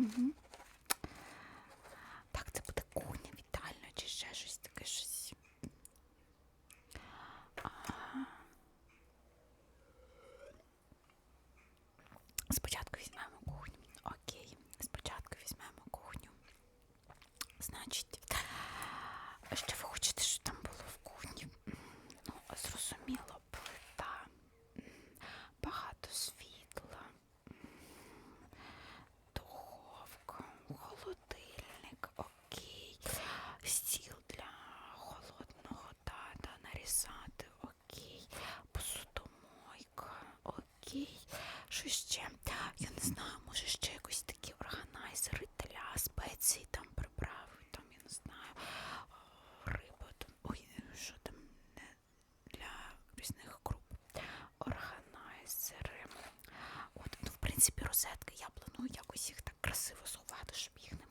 Mm -hmm. принципі, розетки. Я планую якось їх так красиво сховати, щоб їх не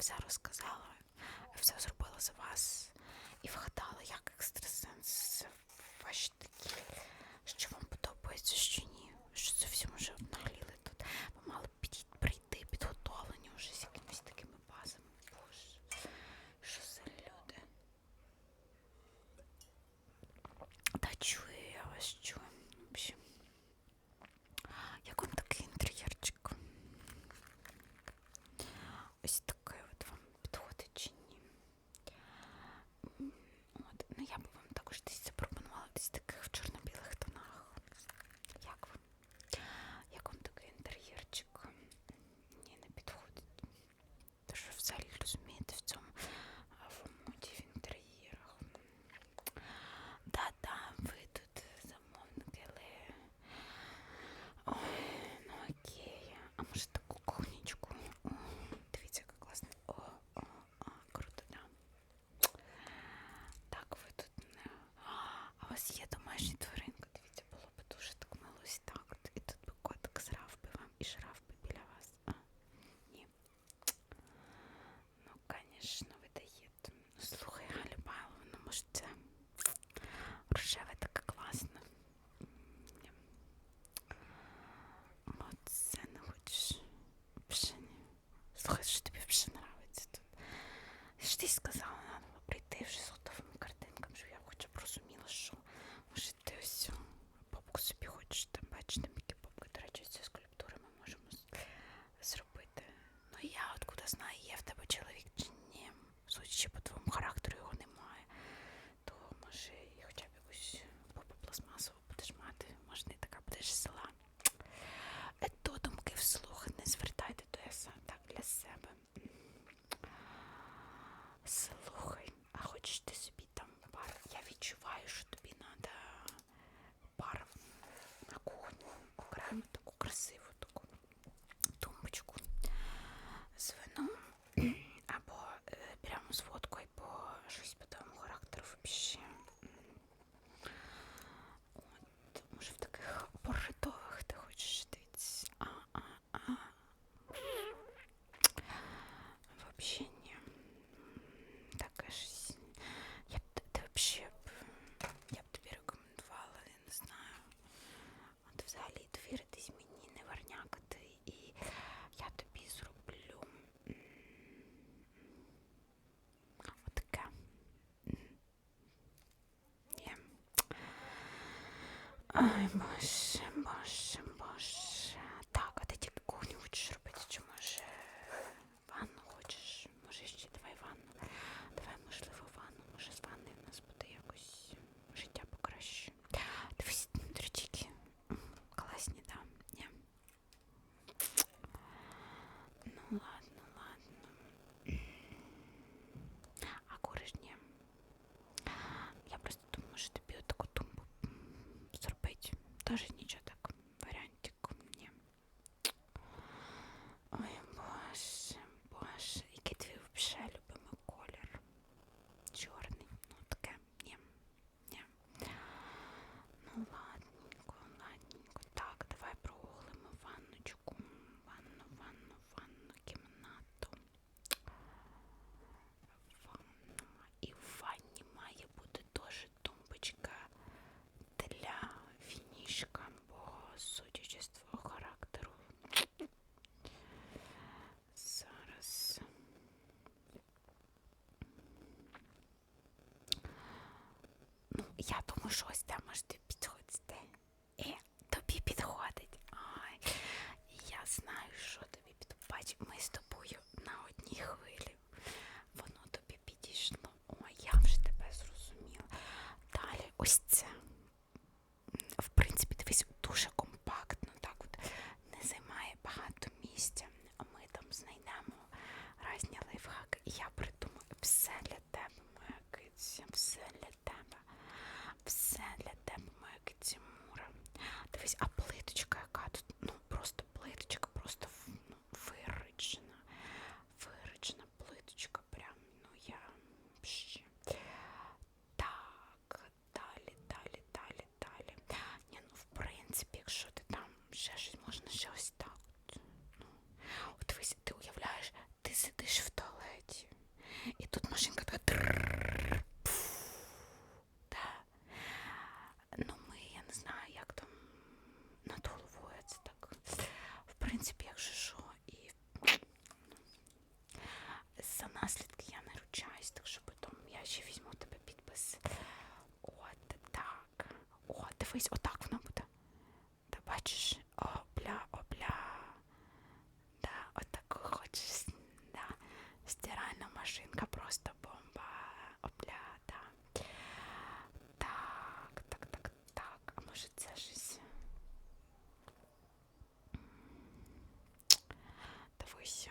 все розказала, все зробила за вас і вгадала, як екстрасенс ваші такі, що вам подобається, що ні, що це всі може одна Whatever. я думаю, що ось там можете підходити. дивись, отак воно буде. Та бачиш, о бля, Да, отак хочеш. Да. Стиральна машинка просто бомба. о бля, да. Так, так, так, так. А може це щось? Дивись.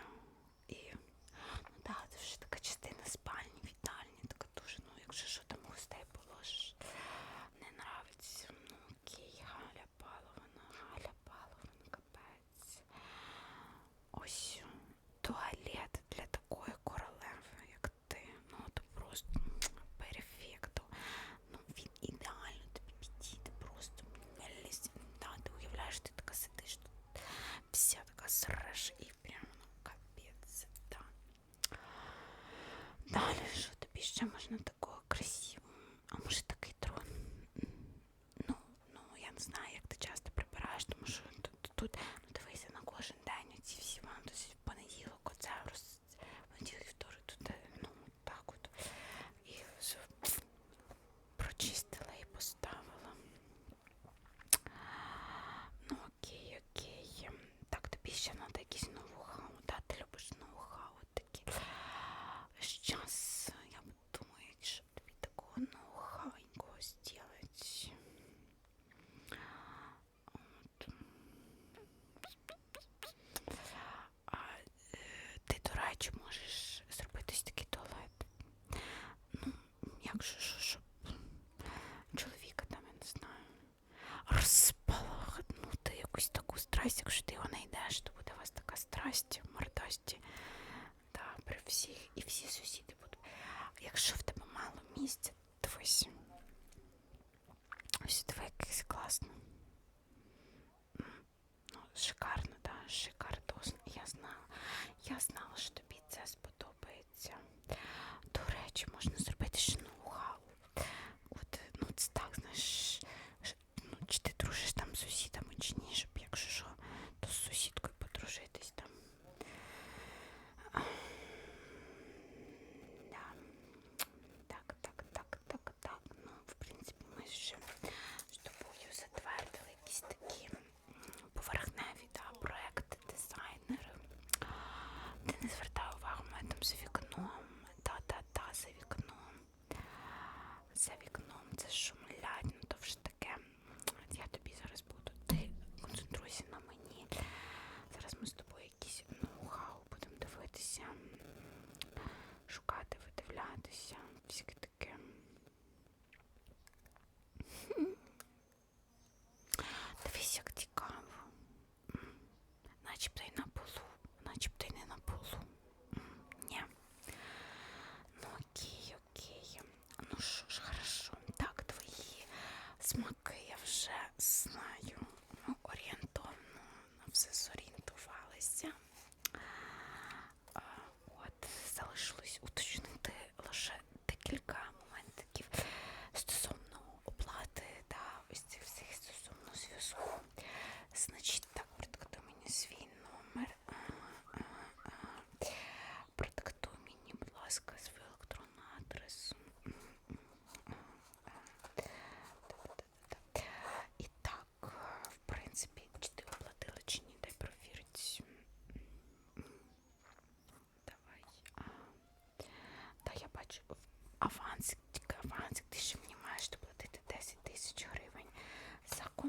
щоб чоловіка там, я не знаю, розпалахнути якусь таку страсть, якщо ти його не йдеш, то буде у вас така страсть, мордості да, при всіх і всі сусіди будуть. Якщо в тебе мало місця, дивись. Ось диви якесь класно. Ну, шикарно, да, шикардосно. Я знаю, Я знаю.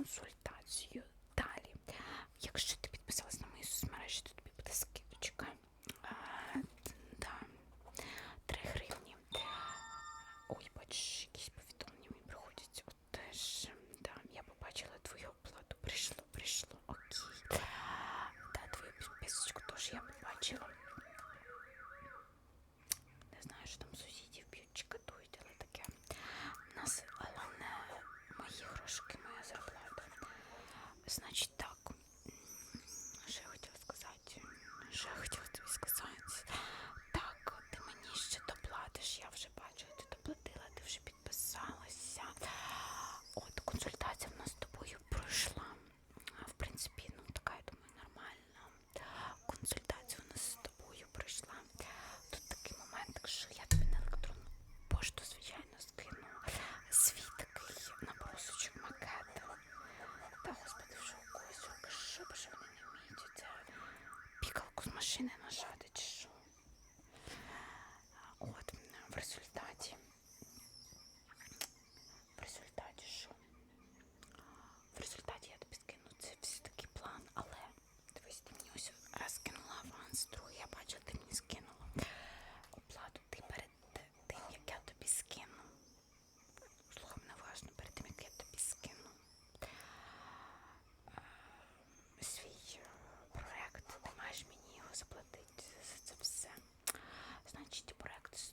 consulta. значить проект.